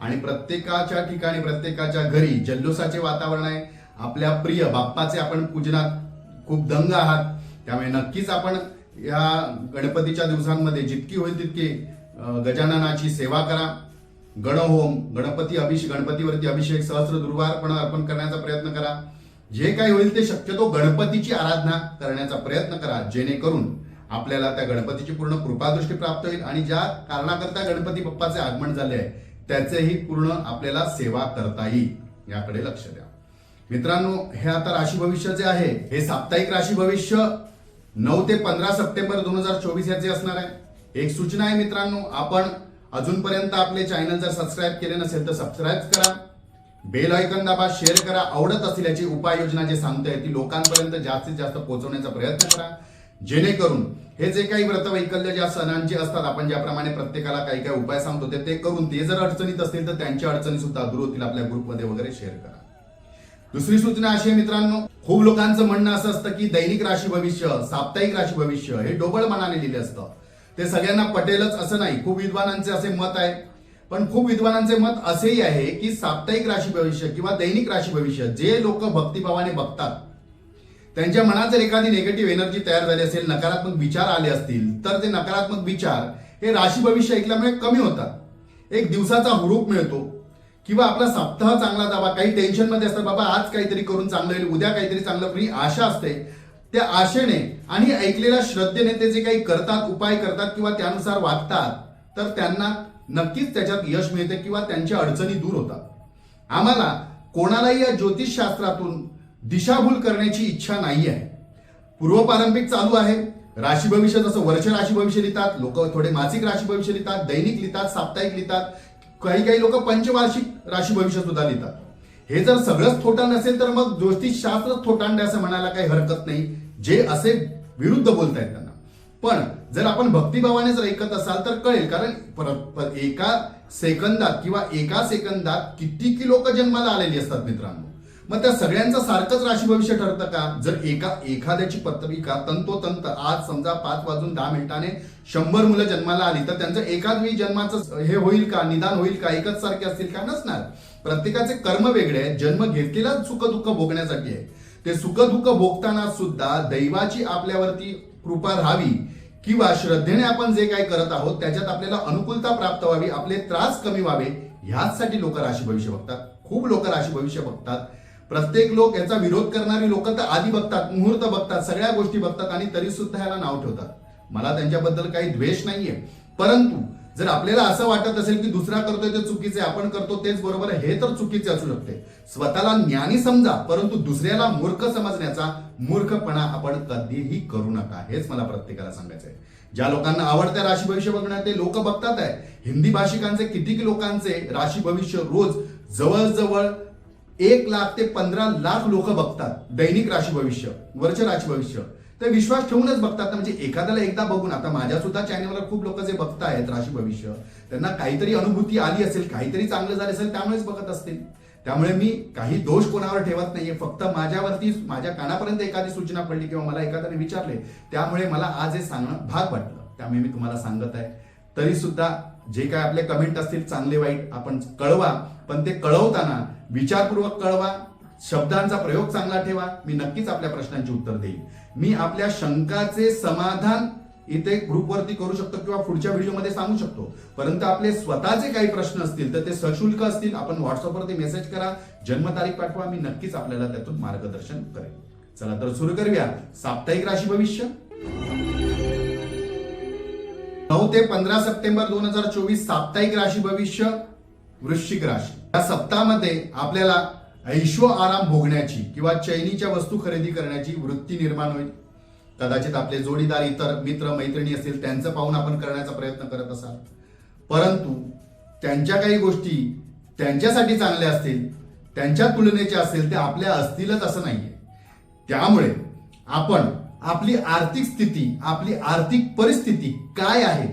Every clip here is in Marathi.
आणि प्रत्येकाच्या ठिकाणी प्रत्येकाच्या घरी जल्लोषाचे वातावरण आहे. आपल्या प्रिय बाप्पाचे आपण पूजनात खूप दंग आहात. त्यामुळे नक्कीच आपण या गणपतीच्या दिवसांमध्ये जितकी होईल तितकी गजाननाची सेवा करा. गणहोम गणपती अभिषेक गणपतीवरती अभिषेक सहस्र दुर्वारपण अर्पण करण्याचा प्रयत्न करा. जे काही होईल ते शक्यतो गणपतीची आराधना करण्याचा प्रयत्न करा. जेणेकरून आपल्याला त्या गणपतीची पूर्ण कृपादृष्टी प्राप्त होईल आणि ज्या कारणाकरता गणपती बाप्पाचे आगमन झाले आहे त्याचेही पूर्ण आपल्याला सेवा करता येईल याकडे लक्ष द्या. मित्रांनो हे आता राशी भविष्य जे आहे हे साप्ताहिक राशी भविष्य नऊ ते पंधरा सप्टेंबर दोन हजार चोवीस याचे असणार आहे. एक सूचना आहे मित्रांनो आपण अजूनपर्यंत आपले चॅनल जर सबस्क्राईब केले नसेल तर सबस्क्राईब करा. बेल आयकन दाबा शेअर करा. आवडत असल्याची उपाययोजना जे सांगता ती लोकांपर्यंत जास्तीत जास्त पोहोचवण्याचा प्रयत्न करा. जेणेकरून हे जे काही व्रत वैकल्य ज्या सणांची असतात आपण ज्याप्रमाणे प्रत्येकाला काही काही उपाय सांगतो ते ते करून ते जर अडचणीत असतील तर त्यांच्या अडचणी सुद्धा दूर होतील. आपल्या ग्रुपमध्ये वगैरे शेअर करा. दुसरी सूचना अशी आहे मित्रांनो खूप लोकांचं म्हणणं असं असतं की दैनिक राशी भविष्य साप्ताहिक राशी भविष्य हे डोबळ मनाने लिहिले असतं. ते सगळ्यांना पटेलच असं नाही खूप विद्वानांचे असे मत आहे. पण खूप विद्वानांचे मत असेही आहे की साप्ताहिक राशी भविष्य किंवा दैनिक राशी भविष्य जे लोक भक्तिभावाने बघतात त्यांच्या मनात जर एखादी निगेटिव्ह एनर्जी तयार झाली असेल नकारात्मक विचार आले असतील तर ते नकारात्मक विचार हे राशी भविष्य ऐकल्यामुळे कमी होतात. एक दिवसाचा हुरूप मिळतो. किंवा आपला सप्ताह चांगला जावा काही टेन्शनमध्ये असतात बाबा आज काहीतरी करून चांगलं होईल उद्या काहीतरी चांगलं होईल आशा असते. त्या आशेने आणि ऐकलेल्या श्रद्धेने ते जे काही करतात उपाय करतात किंवा त्यानुसार वागतात तर त्यांना नक्कीच त्याच्यात यश मिळते किंवा त्यांच्या अडचणी दूर होतात. आम्हाला कोणालाही या ज्योतिषशास्त्रातून दिशाभूल करण्याची इच्छा नाही आहे पूर्वपारंपरिक चालू आहे. राशी भविष्य जसं वर्ष राशी भविष्य लिहितात लोक थोडे मासिक राशी भविष्य लिहितात दैनिक लिहितात साप्ताहिक लिहितात काही काही लोक पंचवार्षिक राशी भविष्य सुद्धा लिहितात. हे जर सगळंच थोटा नसेल तर मग ज्योतिषशास्त्र थोटांडे असं म्हणायला काही हरकत नाही. जे असे विरुद्ध बोलतायत त्यांना. पण जर आपण भक्तिभावाने जर ऐकत असाल तर कळेल कारण पर- एका सेकंदात किंवा एका सेकंदात किती लोक जन्माला आलेली असतात मित्रांनो? मग त्या सगळ्यांचं सारखंच राशी भविष्य ठरतं का? जर एका एखाद्याची पत्रिका तंतोतंत आज समजा पाच वाजून दहा मिनिटाने शंभर मुलं जन्माला आली तर त्यांचं एकाच वेळी जन्माचं हे होईल का? निदान होईल का? एकच सारखे असतील का? नसणार. प्रत्येकाचे कर्म वेगळे आहेत. जन्म घेतलेला सुखदुःख भोगण्यासाठी आहे ते सुखदुःख भोगताना सुद्धा दैवाची आपल्यावरती कृपा राहावी किंवा श्रद्धेने आपण जे काही करत आहोत त्याच्यात आपल्याला अनुकूलता प्राप्त व्हावी आपले त्रास कमी व्हावे ह्याचसाठी लोक राशी भविष्य बघतात. खूप लोक राशी भविष्य बघतात. प्रत्येक लोक याचा विरोध करणारी लोक तर आधी बघतात मुहूर्त बघतात सगळ्या गोष्टी बघतात आणि तरी सुद्धा याला नाव ठेवतात. मला त्यांच्याबद्दल काही द्वेष नाहीये. परंतु जर आपल्याला असं वाटत असेल की दुसरा करतोय ते चुकीचे आपण करतो तेच बरोबर आहे हे तर चुकीचे असू शकते. स्वतःला ज्ञानी समजा परंतु दुसऱ्याला मूर्ख समजण्याचा मूर्खपणा आपण कधीही करू नका हेच मला प्रत्येकाला सांगायचं आहे ज्या लोकांना आवडत्या राशी भविष्य बघण्यात ते लोक बघतात आहे हिंदी भाषिकांचे किती लोकांचे राशी भविष्य रोज जवळजवळ एक लाख ते पंधरा लाख लोक बघतात दैनिक राशी भविष्य वर्ष राशी भविष्य. ते विश्वास ठेवूनच बघतात ना म्हणजे एखाद्याला एकदा बघून आता माझ्या सुद्धा चॅनलवर खूप लोक जे बघतायत राशी भविष्य त्यांना काहीतरी अनुभूती आली असेल काहीतरी चांगलं झालं असेल त्यामुळेच बघत असतील. त्यामुळे मी काही दोष कोणावर ठेवत नाहीये फक्त माझ्यावरती माझ्या कानापर्यंत एखादी सूचना पडली किंवा मला एखाद्याने विचारले त्यामुळे मला आज हे सांगणं भाग वाटलं. त्यामुळे मी तुम्हाला सांगत आहे. तरी सुद्धा जे काय आपले कमेंट असतील चांगले वाईट आपण कळवा. पण ते कळवताना विचारपूर्वक कळवा. शब्दांचा प्रयोग चांगला ठेवा. मी नक्कीच आपल्या प्रश्नांची उत्तर देईन. मी आपल्या शंकाचे समाधान इथे ग्रुपवरती करू शकतो किंवा पुढच्या व्हिडिओमध्ये सांगू शकतो. परंतु आपले स्वतःचे काही प्रश्न असतील तर ते सशुल्क असतील. आपण व्हॉट्सअपवरती मेसेज करा. जन्मतारीख पाठवा. मी नक्कीच आपल्याला त्यातून मार्गदर्शन करेन. चला तर सुरू करूया. साप्ताहिक राशी भविष्य. नऊ ते पंधरा सप्टेंबर दोन हजार चोवीस साप्ताहिक राशी भविष्य वृश्चिक राशी. या सप्ताहामध्ये आपल्याला ऐश्व आराम भोगण्याची किंवा चैनीच्या वस्तू खरेदी करण्याची वृत्ती निर्माण होईल. कदाचित आपले जोडीदार इतर मित्र मैत्रिणी असतील त्यांचं पाहून आपण करण्याचा प्रयत्न करत असाल. परंतु त्यांच्या काही गोष्टी त्यांच्यासाठी चांगल्या असतील त्यांच्या तुलनेच्या असतील ते आपल्या असतीलच असं नाहीये. त्यामुळे आपण आपली आर्थिक स्थिती आपली आर्थिक परिस्थिती काय आहे?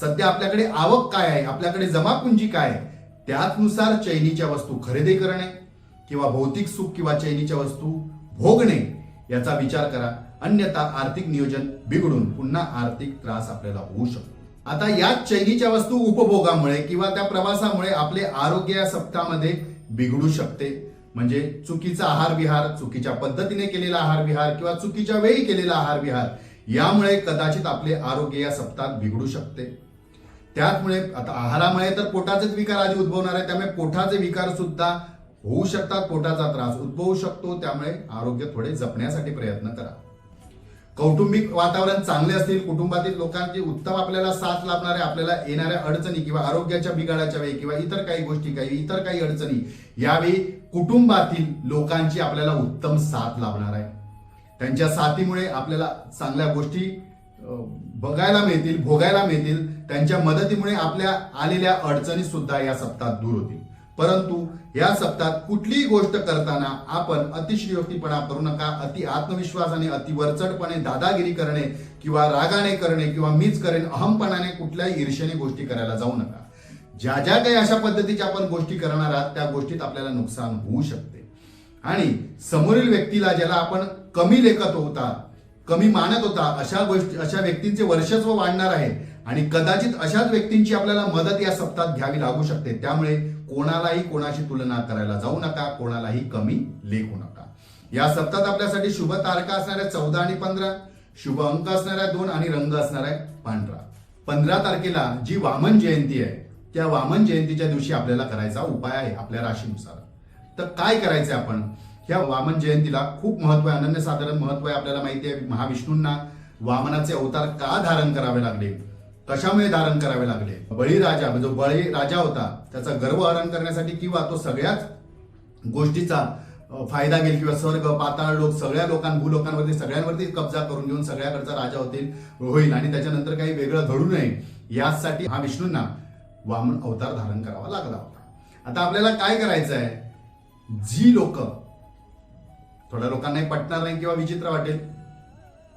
सध्या आपल्याकडे आवक काय आहे? आपल्याकडे जमापुंजी काय आहे? त्यानुसार चैनीच्या वस्तू खरेदी करणे किंवा भौतिक सुख किंवा चैनीच्या वस्तू भोगणे याचा विचार करा. अन्यथा आर्थिक नियोजन बिघडून पुन्हा आर्थिक त्रास आपल्याला होऊ शकतो. आता या चैनीच्या वस्तू उपभोगामुळे किंवा त्या प्रवासामुळे आपले आरोग्य या सप्ताहामध्ये बिघडू शकते. म्हणजे चुकीचा आहार विहार चुकीच्या पद्धतीने केलेला आहार विहार किंवा चुकीच्या वेळी केलेला आहार विहार यामुळे कदाचित आपले आरोग्य या सप्ताहात बिघडू शकते. त्याचमुळे आता आहारामुळे तर पोटाचेच विकार आधी उद्भवणार आहे त्यामुळे पोटाचे विकार सुद्धा होऊ शकतात पोटाचा त्रास उद्भवू शकतो त्यामुळे आरोग्य थोडे जपण्यासाठी प्रयत्न करा. कौटुंबिक वातावरण चांगले असतील कुटुंबातील लोकांची उत्तम आपल्याला साथ लाभणारे आपल्याला येणाऱ्या अडचणी किंवा आरोग्याच्या बिघाडाच्या वेळी किंवा इतर काही गोष्टी काही इतर काही अडचणी यावेळी कुटुंबातील लोकांची आपल्याला उत्तम साथ लाभणार आहे. त्यांच्या साथीमुळे आपल्याला चांगल्या गोष्टी बघायला मिळतील भोगायला मिळतील. त्यांच्या मदतीमुळे आपल्या आलेल्या अडचणी सुद्धा या सप्ताहात दूर होतील. परंतु या सप्ताहात कुठलीही गोष्ट करताना आपण अतिशयोक्तीपणा करू नका अति आत्मविश्वासाने अति वरचढपणे दादागिरी करणे किंवा रागाने करणे किंवा मीच करेन अहमपणाने कुठल्याही ईर्षेने गोष्टी करायला जाऊ नका. ज्या ज्या काही अशा पद्धतीच्या आपण गोष्टी करणार आहात त्या गोष्टीत आपल्याला नुकसान होऊ शकते. आणि समोरील व्यक्तीला ज्याला आपण कमी लेखत होता कमी मानत होता अशा गोष्टी अशा व्यक्तींचे वर्चस्व वाढणार आहे आणि कदाचित अशाच व्यक्तींची आपल्याला मदत या सप्ताहात घ्यावी लागू शकते. त्यामुळे कोणालाही कोणाशी तुलना करायला जाऊ नका कोणालाही कमी लेखू नका. या सप्तात आपल्यासाठी शुभ तारखा असणाऱ्या चौदा आणि पंधरा शुभ अंक असणाऱ्या दोन आणि रंग असणार आहे पांढरा. पंधरा तारखेला जी वामन जयंती आहे त्या वामन जयंतीच्या दिवशी आपल्याला करायचा उपाय आहे आपल्या राशीनुसार. तर काय करायचंय आपण? ह्या वामन जयंतीला खूप महत्त्व आहे अनन्यसाधारण महत्त्व आहे आपल्याला माहिती आहे महाविष्णूंना. वामनाचे अवतार का धारण करावे लागले? कशामुळे धारण करावे लागले? बळीराजा म्हणजे जो बळी राजा होता त्याचा गर्व हरण करण्यासाठी किंवा तो सगळ्याच गोष्टीचा फायदा घेईल किंवा स्वर्ग पाताळ लोक सगळ्या लोकां भूलोकांवरती सगळ्यांवरती कब्जा करून घेऊन सगळ्याकडचा राजा होतील होईल. आणि त्याच्यानंतर काही वेगळं घडू नये यासाठी हा विष्णूंना वामन अवतार धारण करावा लागला होता. आता आपल्याला काय करायचं आहे जी लोक थोड्या लोकांनाही पटणार नाही किंवा विचित्र वाटेल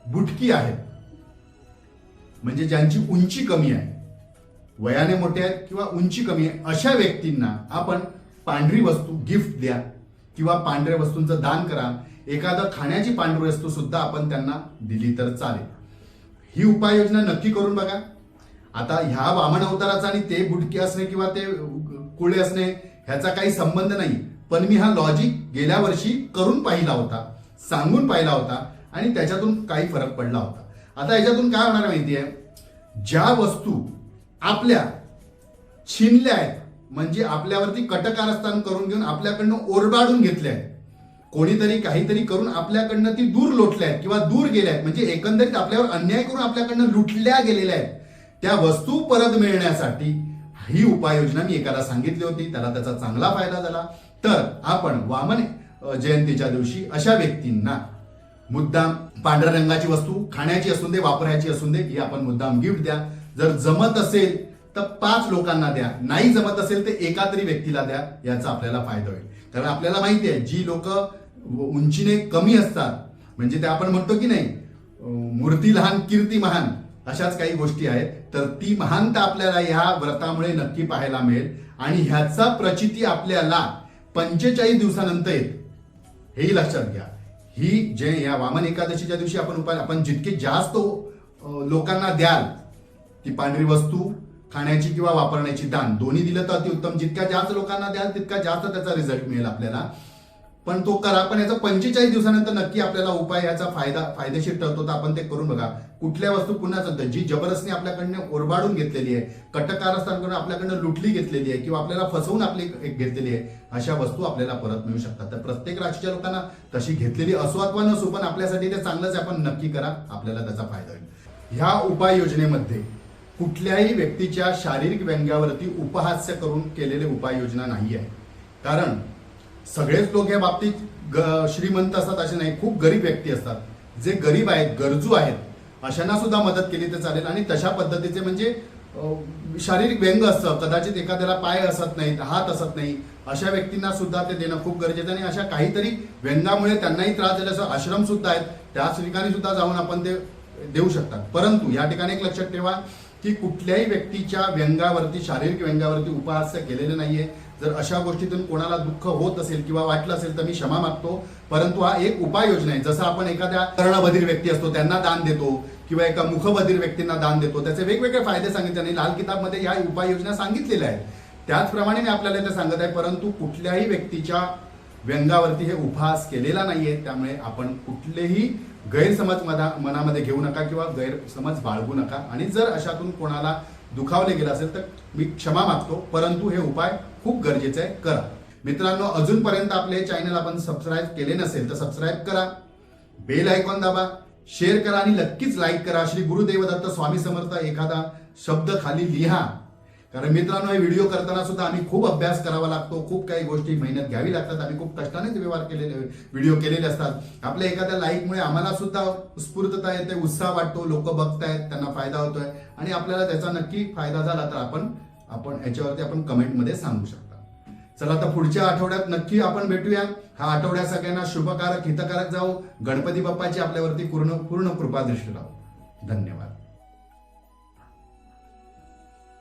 बुटकी आहेत. म्हणजे ज्यांची उंची कमी आहे वयाने मोठे आहेत किंवा उंची कमी आहे अशा व्यक्तींना आपण पांढरी वस्तू गिफ्ट द्या किंवा पांढऱ्या वस्तूंचं दान करा. एखादं खाण्याची पांढरी वस्तू सुद्धा आपण त्यांना दिली तर चालेल. ही उपाययोजना नक्की करून बघा. आता ह्या वामन अवताराचा आणि ते बुटके असणे किंवा ते कुळे असणे ह्याचा काही संबंध नाही. पण मी हा लॉजिक गेल्या वर्षी करून पाहिला होता सांगून पाहिला होता आणि त्याच्यातून काही फरक पडला होता. आता याच्यातून काय होणार माहिती आहे ज्या वस्तू आपल्या छिनल्या आहेत म्हणजे आपल्यावरती कटकारस्थान करून घेऊन आपल्याकडनं ओरबाडून घेतल्या आहेत कोणीतरी काहीतरी करून आपल्याकडनं ती दूर लोटल्या आहेत किंवा दूर गेल्या आहेत म्हणजे एकंदरीत आपल्यावर अन्याय करून आपल्याकडनं लुटल्या गेलेल्या आहेत त्या वस्तू परत मिळण्यासाठी ही उपाययोजना मी एकाला सांगितली होती त्याला त्याचा चांगला फायदा झाला. तर आपण वामन जयंतीच्या दिवशी अशा व्यक्तींना मुद्दाम पांढऱ्या रंगाची वस्तू खाण्याची असून दे वापरायची असून दे ही आपण मुद्दाम गिफ्ट द्या. जर जमत असेल तर पाच लोकांना द्या. नाही जमत असेल तर एका तरी व्यक्तीला द्या याचा आपल्याला फायदा होईल. कारण आपल्याला माहिती आहे जी लोक उंचीने कमी असतात म्हणजे ते आपण म्हणतो की नाही मूर्ती लहान कीर्ती महान अशाच काही गोष्टी आहेत. तर ती महानता आपल्याला ह्या व्रतामुळे नक्की पाहायला मिळेल. आणि ह्याचा प्रचिती आपल्याला पंचेचाळीस दिवसानंतर येत हेही लक्षात घ्या. ही जे या वामन एकादशीच्या दिवशी आपण उपाय आपण जितके जास्त लोकांना द्याल ती पांढरी वस्तू खाण्याची किंवा वापरण्याची दान दोन्ही दिलं तर अतिउत्तम. जितक्या जास्त लोकांना द्याल तितका जास्त त्याचा रिझल्ट मिळेल आपल्याला. पण तो करा. पण याचा पंचेचाळीस दिवसानंतर नक्की आपल्याला उपाय याचा फायदा फायदेशीर ठरतो तर आपण ते करून बघा. कुठल्या वस्तू पुन्हा सांगतो जी जबरदस्ती आपल्याकडनं ओरबाडून घेतलेली आहे कटकारस्थांकडून आपल्याकडनं लुटली घेतलेली आहे किंवा आपल्याला फसवून आपली एक घेतलेली आहे अशा वस्तू आपल्याला परत मिळू शकतात. तर प्रत्येक राशीच्या लोकांना तशी घेतलेली असो अथवा नसो पण आपल्यासाठी ते चांगलंच आहे, आपण नक्की करा. आपल्याला त्याचा फायदा होईल. ह्या उपाययोजनेमध्ये कुठल्याही व्यक्तीच्या शारीरिक व्यंग्यावरती उपहास्य करून केलेले उपाययोजना नाही आहे कारण सगळेच लोक या बाबतीत ग- श्रीमंत असतात असे नाही खूप गरीब व्यक्ती असतात. जे गरीब आहेत गरजू आहेत अशांना सुद्धा मदत केली तर चालेल आणि तशा पद्धतीचे म्हणजे शारीरिक व्यंग असतं. कदाचित एखाद्याला पाय असत नाहीत हात असत नाही अशा व्यक्तींना सुद्धा ते देणं खूप गरजेचं आहे. आणि अशा काहीतरी व्यंगामुळे त्यांनाही त्रास झाल्याचं आश्रम सुद्धा आहेत त्याच ठिकाणी सुद्धा जाऊन आपण ते देऊ शकतात. परंतु या ठिकाणी एक लक्षात ठेवा की कुठल्याही व्यक्तीच्या व्यंगावरती शारीरिक व्यंगावरती उपहास्य केलेले नाहीये. जर अशा गोष्टीतून कोणाला दुःख होत असेल किंवा वाटलं असेल तर मी क्षमा मागतो. परंतु हा एक उपाययोजना आहे. जसं आपण एखाद्या कर्णबधीर व्यक्ती असतो त्यांना दान देतो किंवा एका मुखबधीर व्यक्तींना दान देतो. त्याचे वेगवेगळे फायदे सांगितले आणि लाल किताबमध्ये या उपाययोजना सांगितलेल्या आहेत. त्याचप्रमाणे मी आपल्याला ते सांगत आहे परंतु कुठल्याही व्यक्तीच्या व्यंगावरती हे उपहास केलेला नाहीये. त्यामुळे आपण कुठलेही गैरसमज मना मनामध्ये घेऊ नका किंवा गैरसमज बाळगू नका. आणि जर अशातून कोणाला दुखावले गेलं असेल तर मी क्षमा मागतो. परंतु हे उपाय खूप गरजेचे आहे. करा. मित्रांनो अजूनपर्यंत आपले चॅनल आपण सबस्क्राईब केले नसेल तर सबस्क्राईब करा. बेल आयकॉन दाबा. शेअर करा आणि नक्कीच लाईक करा. श्री गुरुदेवदत्त स्वामी समर्थ एखादा शब्द खाली लिहा. कारण मित्रांनो हे व्हिडिओ करताना सुद्धा आम्ही खूप अभ्यास करावा लागतो. खूप काही गोष्टी मेहनत घ्यावी लागतात. आम्ही खूप कष्टाने व्यवहार केलेले व्हिडिओ केलेले असतात. आपल्या एखाद्या लाईकमुळे आम्हाला सुद्धा उत्स्फूर्तता येते उत्साह वाटतो. लोक बघतायत त्यांना फायदा होतोय. आणि आपल्याला त्याचा नक्की फायदा झाला तर आपण आपण याच्यावरती आपण कमेंटमध्ये सांगू शकता. चला आता पुढच्या आठवड्यात नक्की आपण भेटूया. हा आठवड्या सगळ्यांना शुभकारक हितकारक जाऊ गणपती बाप्पाची आपल्यावरती पूर्ण पूर्ण कृपा दृष्टी लावू. धन्यवाद.